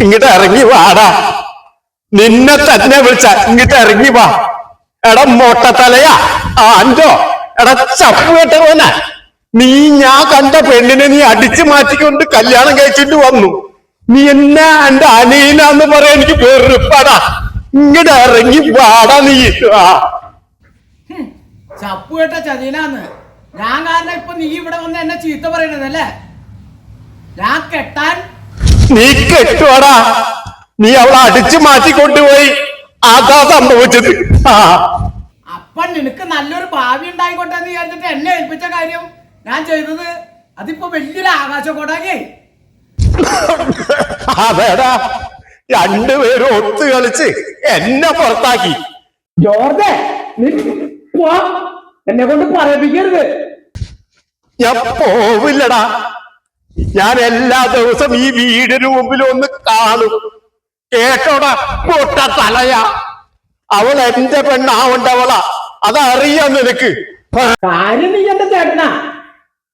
ഇങ്ങോട്ട് ഇറങ്ങി വാടാ. നിന്നെ തന്നെ വിളിച്ച ഇങ്ങോട്ട് ഇറങ്ങി വാ. എടാ മൊട്ടത്തലയാ. ആന്റോ എടാ ചപ്പ് കേട്ടവനാ നീ ഞാൻ കണ്ട പെണ്ണിനെ നീ അടിച്ചു മാറ്റിക്കൊണ്ട് കല്യാണം കഴിച്ചിട്ട് വന്നു. നീ എന്നാ എന്റെ അനിയനാന്ന് പറയാൻ എനിക്ക് വെറുപ്പാടാ. ഇങ്ങോട്ട് ഇറങ്ങി വാടാ നീ. ആ. ചപ്പു കേട്ട ചതിനാന്ന് ഞാൻ കാരണം ഇപ്പൊ നീ ഇവിടെ വന്ന് എന്നെ ചീത്ത പറയണതല്ലേ? ഞാൻ കെട്ടാൻ നീ കെട്ടുവാടാ. നീ അവളെ അടിച്ചു മാറ്റി കൊണ്ടുപോയി. അതാ സംഭവിച്ചത്. ആ. അപ്പൻ നിനക്ക് നല്ലൊരു ഭാവി ഉണ്ടായിക്കോട്ടെ എന്ന് വിചാരിച്ചിട്ട് എന്നെ ഏൽപ്പിച്ച കാര്യം ഞാൻ ചെയ്തത് അതിപ്പോ വലിയൊരു ആകാശക്കോടാകെ അതേടാ. രണ്ടുപേരും ഒത്തു കളിച്ച് എന്നെ പുറത്താക്കി. ജോർജ് എന്നെ കൊണ്ട് പറയിപ്പിക്കരുത്. ഞാൻ പോവില്ലടാ. ഞാൻ എല്ലാ ദിവസം ഈ വീടിന് മുമ്പിൽ ഒന്ന് കാണും. കേട്ടോടാ പൊട്ട തലയാ. അവൾ എന്റെ പെണ്ണാവണ്ടവളാ. അതറിയാം നിനക്ക്. കാര്യം നീ എന്റെ ചേട്ടനാ.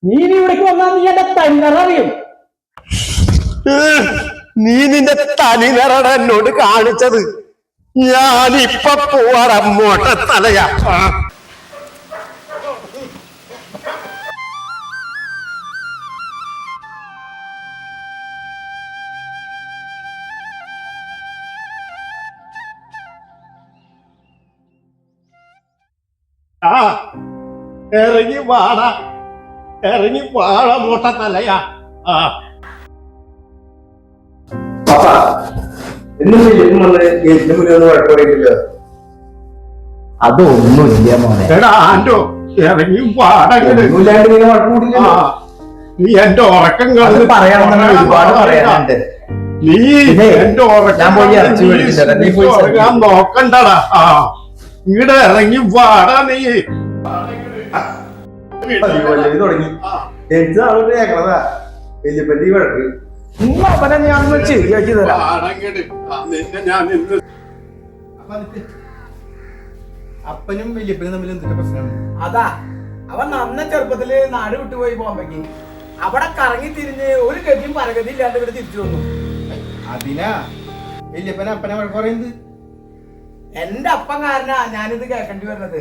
നീ ഇനി ഇവിടേക്ക് വന്നാൽ നീ എന്റെ തന്നറിയും ഏഹ്, നീ നിന്റെ തനി നിറട എന്നോട് കാണിച്ചത്. ഞാനിപ്പോ പോവാറ മൊട്ട തലയാ. ആ. ഇറങ്ങി വാട ഇറങ്ങി വാട മൂട്ട തലയാ. ആ. അതൊന്നുമില്ല മോനെ. എടാ ഇറങ്ങി നീ എന്റെ ഉറക്കം പറയാനുണ്ട്. നീ എന്റെ ഉറക്കം ഞാൻ നോക്കണ്ടടാ. ആ. ഇങ്ങടെ ഇറങ്ങി വാടാ നീ. തുടങ്ങി. വഴക്ക്. അവനെ ഞാൻ ശരിയാക്കി തരാം. അപ്പനും വല്യപ്പനും തമ്മിൽ എന്തൊക്കെ പ്രശ്നമാണ്? അതാ അവൻ നന്ന ചെറുപ്പത്തിൽ നാട് വിട്ടുപോയി ബോംബെക്ക് അവിടെ കറങ്ങി തിരിഞ്ഞ് ഒരു ഗതിയും പരഗതി ഇല്ലാണ്ട് ഇവിടെ തിരിച്ചു വന്നു. അതിനാ. വലിയപ്പന അപ്പനെ പറയുന്നത് എന്റെ അപ്പം കാരനാ ഞാനിത് കേൾക്കേണ്ടി വരുന്നത്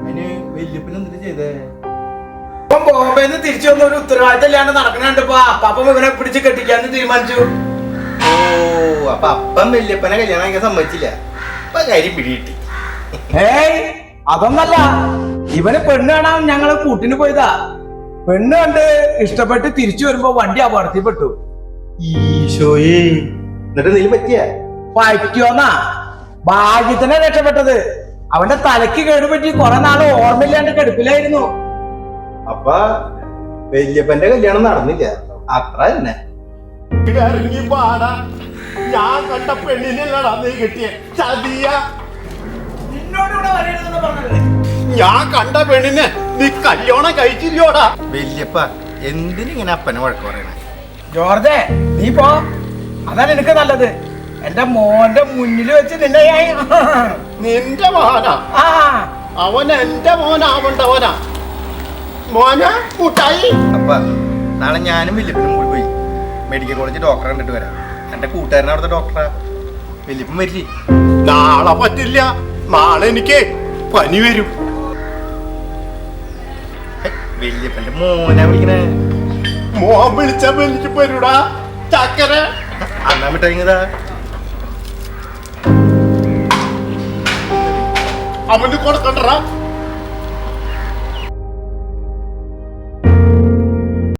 അതിന് വല്യപ്പൻ എന്തിട്ട് ചെയ്തേ? ഇപ്പം ബോംബെന്ന് തിരിച്ചു വന്ന ഒരു ഉത്തരവാദിത്തം ഇല്ലാണ്ട് നടക്കണുണ്ടപ്പോ അപ്പം ഇവനെ പിടിച്ച് കെട്ടിക്കാന്ന് തീരുമാനിച്ചു. ഓ അപ്പൊ അപ്പം വല്യപ്പനെ കല്യാണം കഴിക്കാൻ സമ്മതിച്ചില്ല. അപ്പൊ കാര്യം പിടികിട്ടി. ഏയ് അതൊന്നല്ല. ഇവന് പെണ്ണ് കാണാൻ ഞങ്ങൾ കൂട്ടിന് പോയതാ. പെണ്ണ് കണ്ട് ഇഷ്ടപ്പെട്ട് തിരിച്ചു വരുമ്പോ വണ്ടി അപകടത്തിൽപ്പെട്ടു. ഈശോയേ എന്നിട്ട് എന്തെങ്കിലും പറ്റിയ? പറ്റുമെന്നാ ഭാഗ്യത്തിനെ രക്ഷപ്പെട്ടത്. അവന്റെ തലക്ക് കേടുപറ്റി കുറെ നാൾ ഓർമ്മയില്ലാണ്ട് കെടുപ്പിലായിരുന്നു. അപ്പൊ വല്യപ്പന്റെ കല്യാണം നടന്നില്ല. അത്ര തന്നെ. ഇറങ്ങി ഞാൻ കണ്ട പെണ്ണിനല്ലടാ നീ കിട്ടിയ. ചതിയ. ഞാൻ കണ്ട പെണ്ണിനെ നീ കല്യാണം കഴിച്ചില്ലോടാ. വല്യപ്പ എന്തിനിങ്ങനെ അപ്പനെ വഴക്ക് പറയണേ? ജോർജെ നീ പോ. അതാണ് എനിക്ക് നല്ലത്. എന്റെ മോന്റെ മുന്നിൽ വെച്ച് നിന്നെ നിന്റെ മോനാ? ആ. അവൻ എന്റെ മോനാവണ്ടവനാ. മോന കൂട്ടായി. അപ്പ നാളെ ഞാനും വല്യപ്പനും കൂടി പോയി. മെഡിക്കൽ കോളേജ് ഡോക്ടറെ കണ്ടിട്ട് വരാം. എന്റെ കൂട്ടുകാരൻ അവിടുത്തെ ഡോക്ടറാ. വല്യപ്പൻ മരിച്ചു നാളെ പറ്റില്ല. നാളെ എനിക്ക് പനി വരും. വല്യപ്പന്റെ മോനാ വിളിക്കണേ. മോൻ വിളിച്ച എനിക്ക് വരൂടാ ചക്കര. അന്നാ ఆ ముందు కూడా